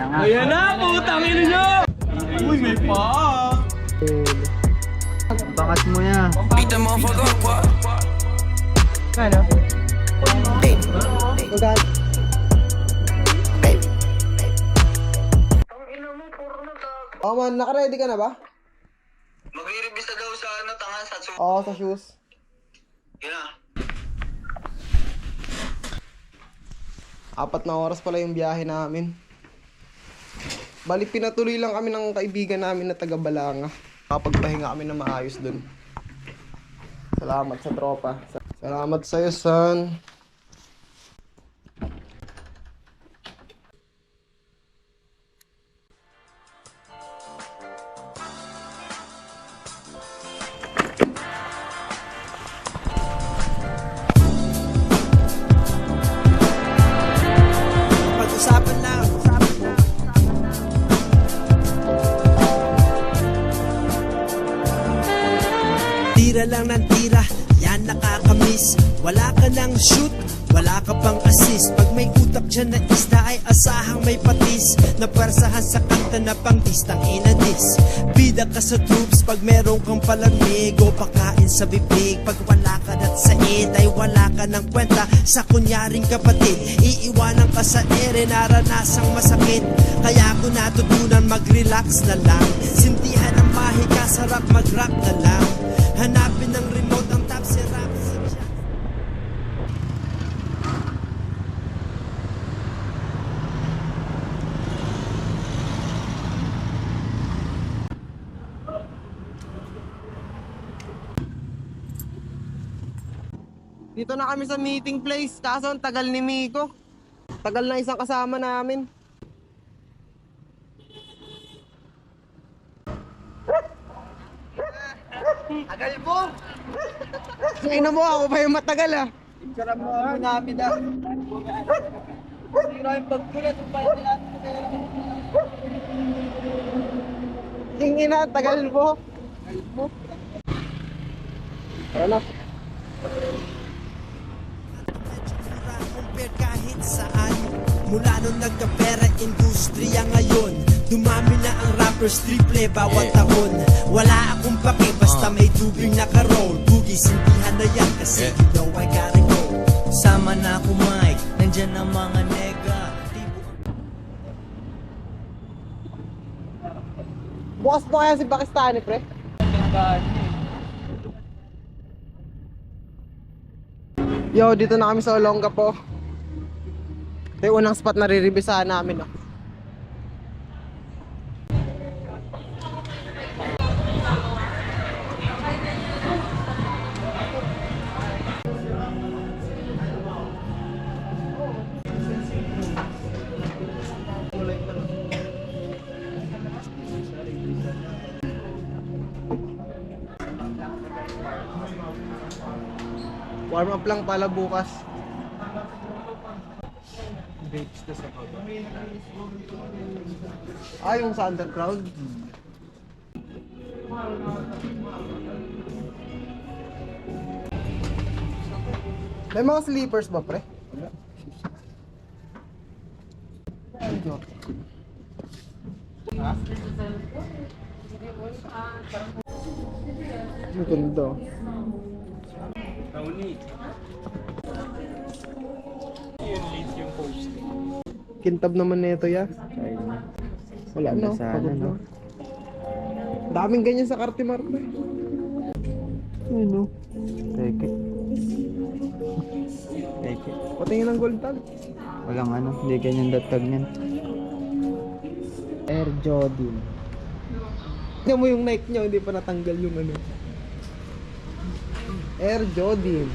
Ayan na, putang ina nyo! Uy, may pa! Bangat mo yan. Ano? Magkano? Oh man, naka-ready ka na ba? Magre-review sa daw sa ano, tangan sa su... Oo, sa shoes. Yun na. Apat na oras pala yung biyahe namin. Balik pinatuloy lang kami ng kaibigan namin na taga Balanga. Kapagpahinga kami na maayos dun. Salamat sa tropa. Salamat sa'yo, son. Tira lang ng tira, yan nakakamiss. Wala ka nang shoot, wala ka pang assist. Pag may utak dyan na isda ay asahang may patis. Napersahan sa kanta na pang distang inadis. Bida ka sa troops pag meron kang palamig O pakain sa bibig. Pag wala ka na't sa id ay wala ka ng kwenta. Sa kunyaring kapatid Iiwanan ka sa ere naranasang masakit. Kaya ko natutunan mag-relax na lang. Sintihan ang mahika, sarap mag-rap na lang Hanapin ng remote ang top si rap. Dito na kami sa meeting place. Kaso ang tagal ni Miko. Tagal na isang kasama namin. Tagal mo! Ina mo ako pa yung matagal ah. Sarap mo ako namin ah. Sira yung pagkulat ng pala Tingin na, tagal mo. Tagal mo. Tara na. kahit saan Mula nung nagkapera industriya ngayon Dumami na ang rappers triple bawat taon Wala akong pake basta may tubig naka-roll Boogie sintihan na yan kasi you know I gotta go Sama na ako, Mike. Nandyan ang mga nega. Bukas pa kaya si Pakistani, pre? Yo, dito na kami sa Olonga po. Ito yung unang spot na riribisahan namin. Oh. Warm up lang pala bukas. Ah, yung sa underground? May mga sleepers ba, pre? Ang ganda. Kintab naman nito ya. Wala na. Sana, pagod no? na. Daming ganyan sa Cartimar. pre. Ano? Teke. Teke. Patingin ng gold tag. Walang ano, hindi ganyan datag niyan. Air Jordan. Tingnan mo yung Nike niya, hindi pa natanggal yung ano. Air Jordan.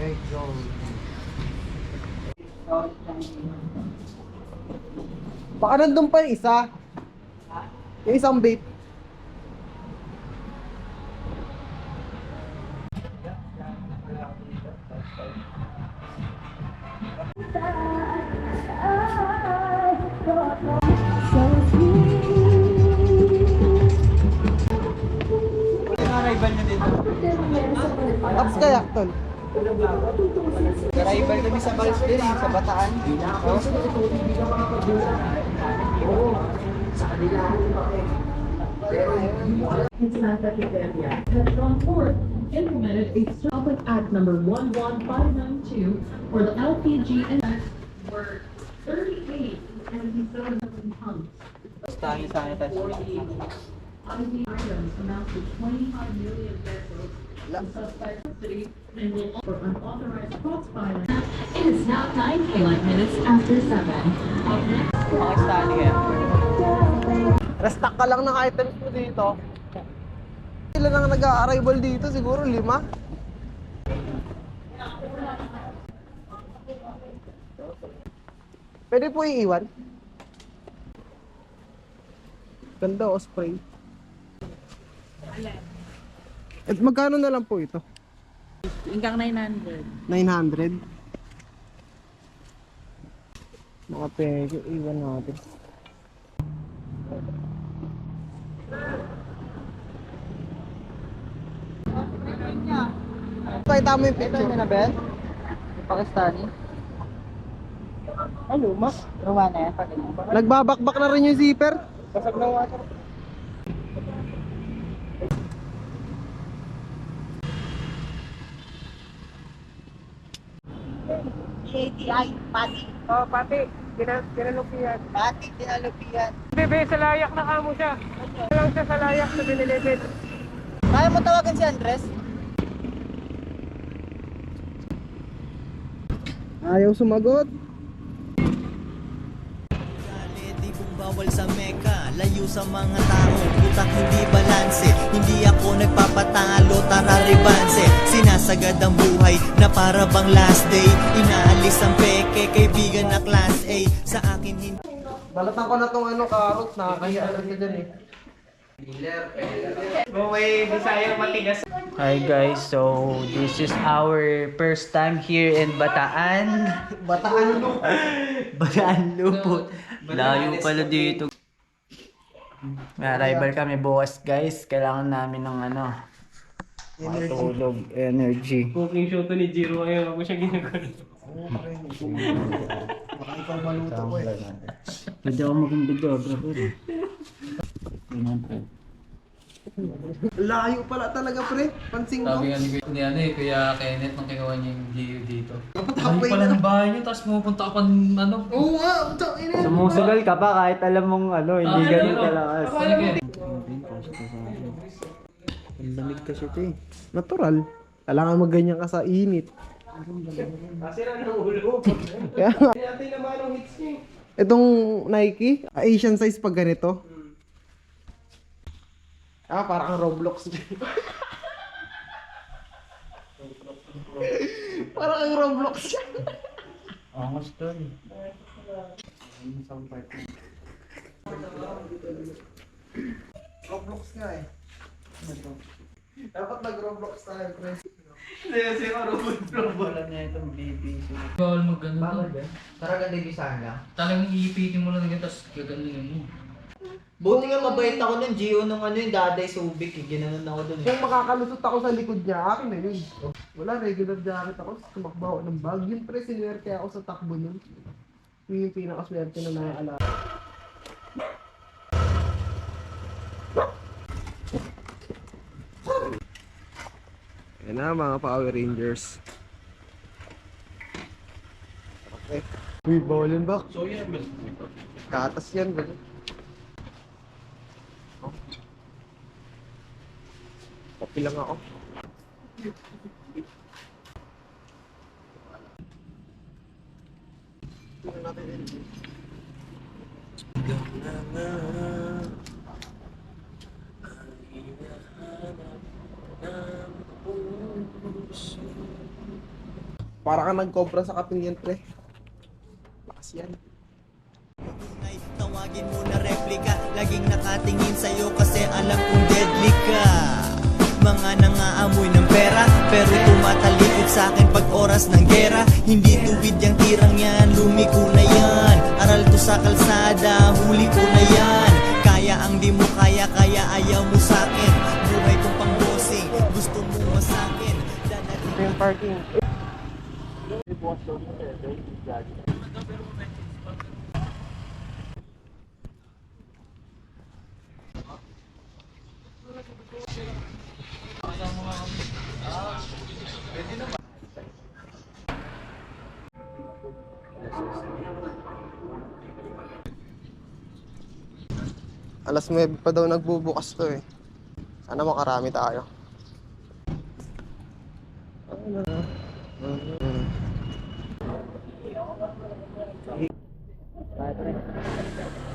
Air Jordan. Baka nandun pa yung isa. Yung isang vape. Arrival kami sa Vals din, sa Bataan. Santa Italia has gone forth implemented a public act number 11592 for the LPG and were 38 and 77 tons. Tahi sanitize. 48 ID items amount to 25 million pesos. It is now 9 daylight minutes after 7. Up next. Restock ka lang ng items mo dito. Sila nang nag-arrival dito, siguro lima. Pwede po iiwan. Ganda osprey. At magkano na lang po ito? Hanggang 900. 900. Mga peke, iwan natin. Pakita mo yung picture. Ito na, Ben? Pakistani. Ano, mas? Romana yan. Nagbabakbak na rin yung zipper. Basag ng water. ATI, pati. Oh, pati. Gina, ginalupian. Pati, dinalupian. Bebe, sa layak na kamo siya. Lang siya sa layak sa binilipit. Kaya mo tawagan si Andres? Ayaw sumagot. Bawal sa meka Layo sa mga tao. Utak hindi balanse. Hindi ako nagpapatalo Tara ribanse Sinasagad ang buhay Na para bang last day. Inaalis ang peke Kaibigan na class A. Sa akin hindi Balatan ko na tong ano, carrot. Nakakahiya na dyan eh. Hi guys, so this is our first time here in Bataan. Bataan no. Bataan Lupot. Layo pala dito. May arrival kami bukas guys. Kailangan namin ng ano, matulog, energy. Cooking show to ni Jiro ngayon. Ako siya ginagawa. Baka ikaw maluto ko eh. Pwede ako maging videographer. Tingnan po. Layo pala talaga pre. Pansin ko. Sabi nga ni, ni ano eh, kaya Kenneth nung kinuha niya yung Gio dito. Layo halfway pala na. ng bahay niyo, tapos pumupunta ka pa ng ano. Oo nga, utang ina. Sumusugal ka pa kahit alam mong ano, hindi Ah, ganun ano? kalakas. Ano kaya? Ang lamig kasi ito eh. Natural. Kailangan magganyan ka sa init. Kaya nga. Itong Nike, Asian size pag ganito. Ah, parang ang Roblox. parang ang Roblox siya. Angas to eh. Roblox nga eh. Dapat nag-Roblox tayo, pre. Wala na itong BBC. Bawal mag ano. Tara ganda yung sana. Talagang iipitin mo lang yan, tapos gaganunin mo. Buti nga mabait ako nun, Gio, nung ano yung daday subic, eh. Ginanon ako dun eh. Kung makakalusot ako sa likod niya, akin na yun. Wala, regular jacket ako. Tumakbo ako ng bag. Yun pre, sinuwerte ako sa takbo nun. Yun yung pinakaswerte na naaalala. Yan na mga Power Rangers. Okay. Uy, bawal yun ba? So yan, Katas yan ba? Kopi lang ako. Para ka nag-cobra sa kaping yan, pre. Lakas yan. Tawagin mo na replika Laging nakatingin sa'yo kasi alam kong deadly ka Mga nangaamoy ng pera Pero tumatalikod sa akin pag oras ng gera. Hindi tuwid yung tirang yan, lumiko na yan. Aral to sa kalsada, huli ko na yan. Kaya ang di mo kaya, kaya ayaw mo sa akin. Buhay kong pang bossing, gusto mo masakin Ito yung parking. Alas 9 pa daw nagbubukas to eh. Sana makarami tayo.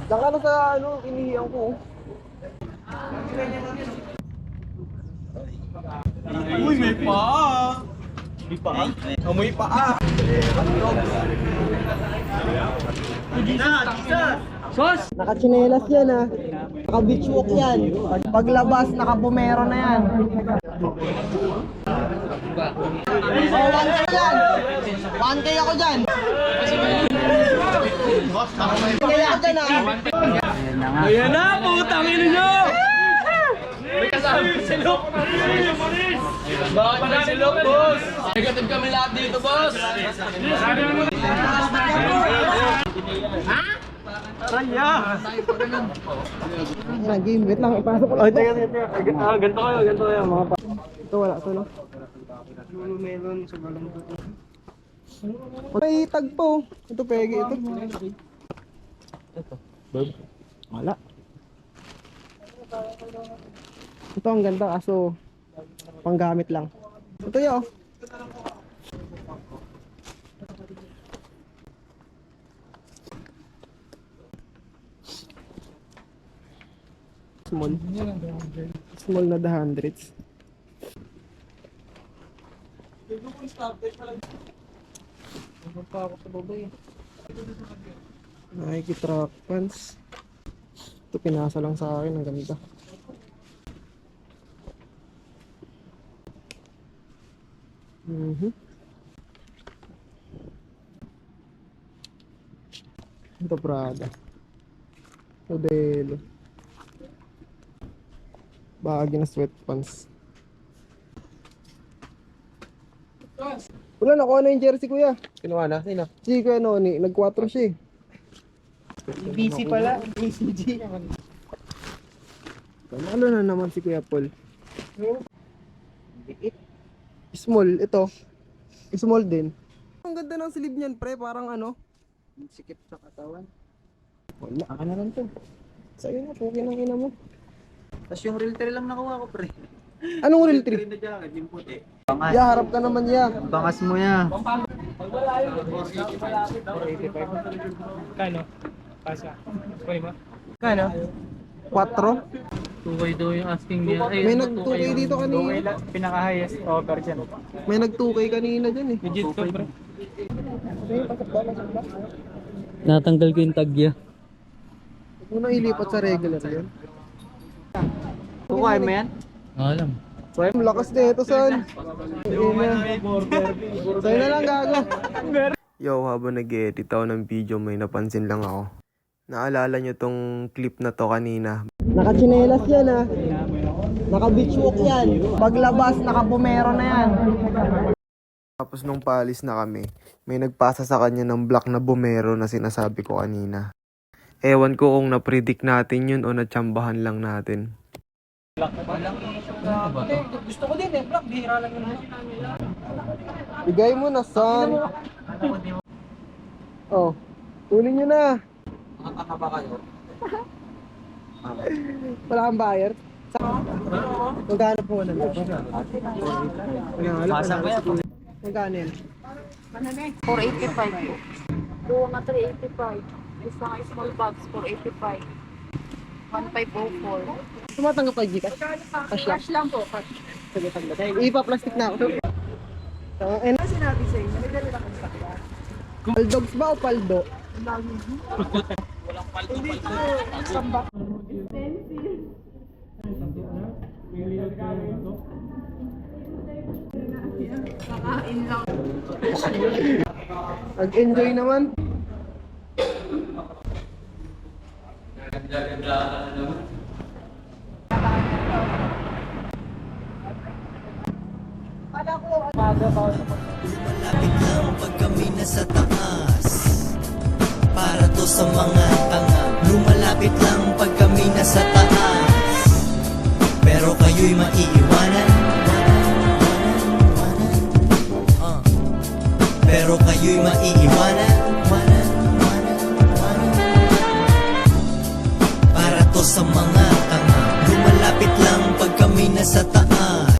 Diyan ka na sa ano, inihiyan ko. Uy, may paa. May paa? Amoy paa. Nakachinelas yan ah. Naka beach walk yan. Paglabas, naka bumero na yan. Oh, 1K yan. 1K ako dyan. 1K ako dyan. Ayan na. Ayan na, putang ina nyo! May kasama si Lok! Bakit si Lok, boss? Negative kami lahat dito, boss! Na game, wait lang, ipasok ko lang. teka, teka. Ah, ganito kayo, ganito kayo. Mga pa. Ito wala, ito no. May tag po. Ito pegi, ito. Wala. Ito ang ganda kaso panggamit lang. Ito yo. Small. Small na the hundreds. Nike track pants. Ito pinasa lang sa akin. Ang ganda. Mhm. Ito Prada. Modelo. Bagay na sweatpants. Wala, nakuha na yung jersey kuya. Kinuha na? Sino? Si Kuya Noni, nag-4 siya eh. BC pala. BCG. Panalo na naman si Kuya Paul. Small, ito. Small din. Ang ganda ng sleeve niyan, pre. Parang ano. Sikip sa katawan. Wala. Aka na lang to. Sa'yo na, puki ng ina mo. Tapos yung real tray lang nakuha ko, pre. Anong real tree? na jacket, yung puti. Ya, harap ka naman ya. Bangas mo ya. Kano? Pasa. Pwede ba? Kano? 4? Tukay daw yung asking niya. Ay, May nag-2K dito kanina. Pinaka-highest offer dyan. May nag-2K kanina dyan eh. Legit to, bro. Natanggal ko yung tagya. Unang ilipat sa regular yun. Kukuha mo yan? Alam. Ang lakas na ito, son. Sa'yo na lang, gago. Yo, habang nag-edit ako ng video, may napansin lang ako. Naalala nyo tong clip na to kanina. Nakachinelas yan ah. Naka-beach walk yan. Paglabas, naka-bumero na yan. Tapos nung paalis na kami, may nagpasa sa kanya ng black na bumero na sinasabi ko kanina. Ewan ko kung na-predict natin yun o natsambahan lang natin. Gusto ko din eh, black. Bihira lang yun. Bigay mo na, son. Oh, kunin nyo na. Wala kang buyer? Magkano po na lang? Masa pa yan. Magkano yan? 485 po. Buwa nga 385. Isa nga small box, 485. 1504. Tumatanggap ka Gcash? Cash lang. Cash lang po, cash. Sige, tanggap. Ipa-plastic na ako. Uh, and... Ano sinabi sa'yo? May dali na kang sakya? Paldogs ba o paldo? Nag-enjoy naman. Malapit lang pag kami nasa taas Para to sa mga tanga. Lumalapit lang pag nasa taas. Pero kayo'y maiiwanan. Ah. Pero kayo'y maiiwanan. Para to sa mga tanga. Lumalapit lang pag kami nasa taas